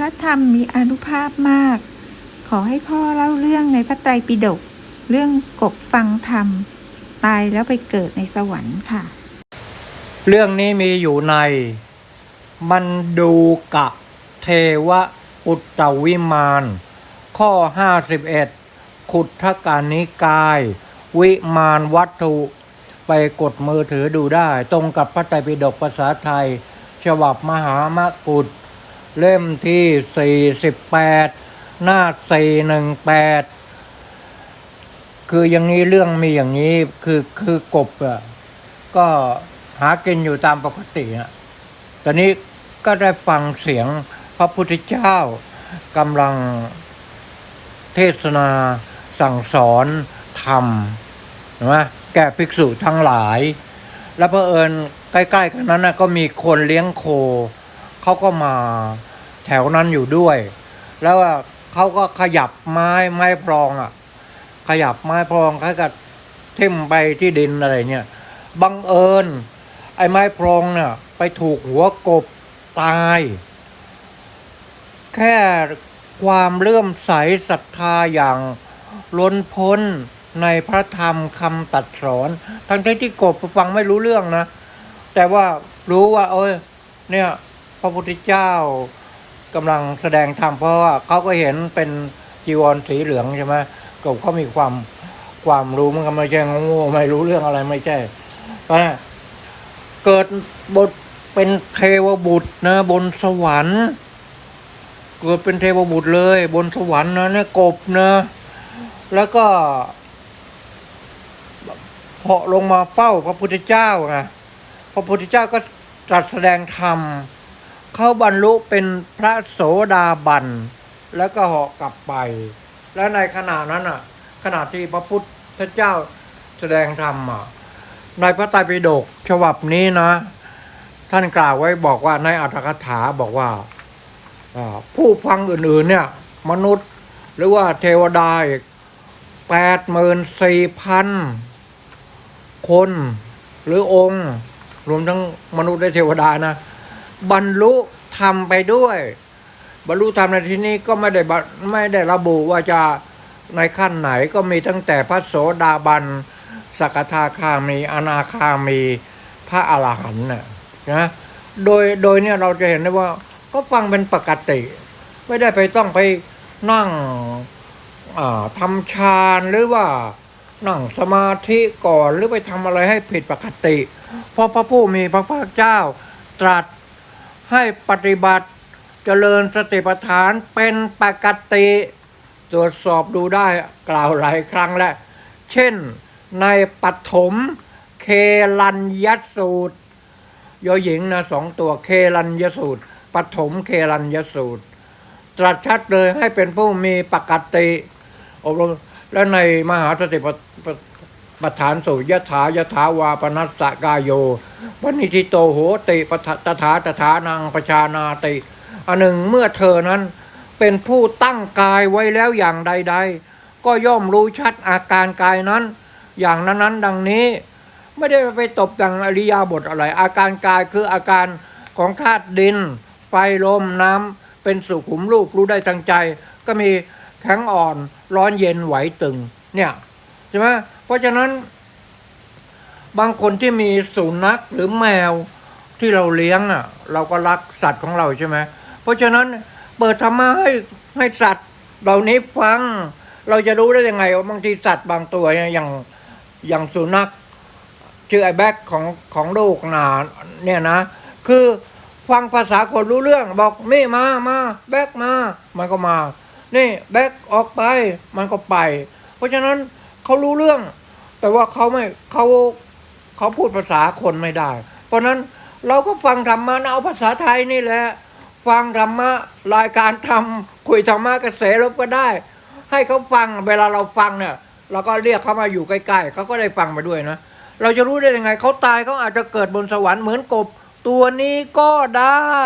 พระธรรมมีอนุภาพมาก ขอให้พ่อเล่าเรื่องในพระไตรปิฎกเรื่องกบฟังธรรม ตายแล้วไปเกิดในสวรรค์ค่ะ เรื่องนี้มีอยู่ใน มันดูกะเทวอุตตวิมาน ข้อ 51 ขุทกานิกาย วิมานวัตถุไปกดมือถือดูได้ ตรงกับพระไตรปิฎกภาษาไทย ฉบับมหามกุฏ เล่มที่ 48 หน้า 418 คืออย่างนี้เรื่องมีอย่างนี้คือคือกบอะก็หากินอยู่ตามปกติอะตอนนี้ก็ได้ฟังเสียงพระพุทธเจ้ากำลังเทศนาสั่งสอนธรรมนไหมแก่ภิกษุทั้งหลาย แล้วเพอเอิญใกล้ ๆ กันนั้นนะก็มีคนเลี้ยงโค เขาก็มาแถวนั้นอยู่ด้วย แล้วว่าเขาก็ขยับไม้ไม้พรองอะ ขยับไม้พรองเขาก็ทิ่มไปที่ดินอะไรเนี่ยบังเอิญ ไอ้ไม้พรองเนี่ยไปถูกหัวกบตาย แค่ความเลื่อมใสศรัทธาอย่างล้นพ้นในพระธรรมคำตัดสอน ทั้งที่ที่กบฟังไม่รู้เรื่องนะ แต่ว่ารู้ว่า เอ้ยเนี่ย ระพุทธเจ้ากำลังแสดงธรรมเพราะว่าเขาก็เห็นเป็นจีวรสีเหลืองใช่ไหมกบเขามีความความรู้มันก็ไม่ใช่โง่ๆไม่รู้เรื่องอะไรไม่ใช่เพราะเกิดบทเป็นเทวบุตรนะ บนสวรรค์เกิดเป็นเทวบุตรเลย บนสวรรค์นะเนี่ยกบนะแล้วก็เหาะลงมาเป้าพระพุทธเจ้าไงพระพุทธเจ้าก็ตรัสแสดงธรรม เขาบรรลุเป็นพระโสดาบัน แล้วก็เหาะกลับไป แล้วในขณะนั้นอะขณะที่พระพุทธเจ้าแสดงธรรมอะในพระไตรปิฎกฉบับนี้นะ ท่านกล่าวไว้บอกว่าในอัตถกถาบอกว่าผู้ฟังอื่นๆเนี่ยมนุษย์หรือว่าเทวดาอีกแปดหมื่นสี่พันคน หรือองค์ รวมทั้งมนุษย์และเทวดานะ บรรลุธรรมไปด้วย บรรลุธรรมในที่นี้ก็ไม่ได้บะไม่ได้ระบุว่าจะในขั้นไหนก็มีตั้งแต่พระโสดาบันสกทาคามี อนาคามีพระอรหันต์นะนะโดยโดยเนี่ยเราจะเห็นได้ว่า ก็ฟังเป็นปกติ ไม่ได้ไปต้องไปนั่งทำฌานหรือว่านั่งสมาธิก่อนหรือไปทำอะไรให้ผิดปกติ เพราะพระผู้มีพระภาคเจ้าตรัส ให้ปฏิบัติเจริญสติปัฏฐานเป็นปกติ ตรวจสอบดูได้กล่าวหลายครั้งแล้ว เช่นในปฐมเคลัญยสูตรยอหญิงนะสองตัวเคลัญยสูตรปฐมเคลัญยสูตร ตรัสชัดเลยให้เป็นผู้มีปกติอบรมและในมหาสติปัฏปัฏปัฏฐานสูตรยถายถาวาปนัสสะกายโย ปณิทิโตโหติปทตถาตถานังปชานาติ อันหนึ่งเมื่อเธอนั้นเป็นผู้ตั้งกายไว้แล้วอย่างใด ๆ ก็ย่อมรู้ชัดอาการกายนั้น อย่างนั้นๆดังนี้ ไม่ได้ไปตบแต่งอริยาบทอะไร อาการกายคืออาการของธาตุดินไฟลมน้ำเป็นสุขุมรูปรู้ได้ทางใจ ก็มีแข็งอ่อนร้อนเย็นไหวตึงเนี่ยใช่ไหมเพราะฉะนั้น บางคนที่มีสุนัขหรือแมวที่เราเลี้ยงอะ เราก็รักสัตว์ของเราใช่ไหมเพราะฉะนั้นเปิดธรรมะให้ให้สัตว์เหล่านี้ฟัง เราจะรู้ได้ยังไงว่าบางทีสัตว์บางตัวเนี่ยอย่างอย่างสุนัขชื่อไอ้แบ็กของของลูกนาเนี่ยนะ คือฟังภาษาคนรู้เรื่องบอกนี่มามาแบ็กมา มันก็มา นี่แบ็กออกไปมันก็ไป เพราะฉะนั้นเขารู้เรื่อง แต่ว่าเขาไม่เขา เขาพูดภาษาคนไม่ได้ เพราะนั้นเราก็ฟังธรรมะนะเอาภาษาไทยนี่แหละ ฟังธรรมะรายการทำคุยธรรมะกระแสลบก็ได้ ให้เขาฟังเวลาเราฟังเนี่ยเราก็เรียกเขามาอยู่ใกล้ๆเขาก็ได้ฟังไปด้วยนะ เราจะรู้ได้ยังไงเขาตายเขาอาจจะเกิดบนสวรรค์เหมือนกบ ตัวนี้ก็ได้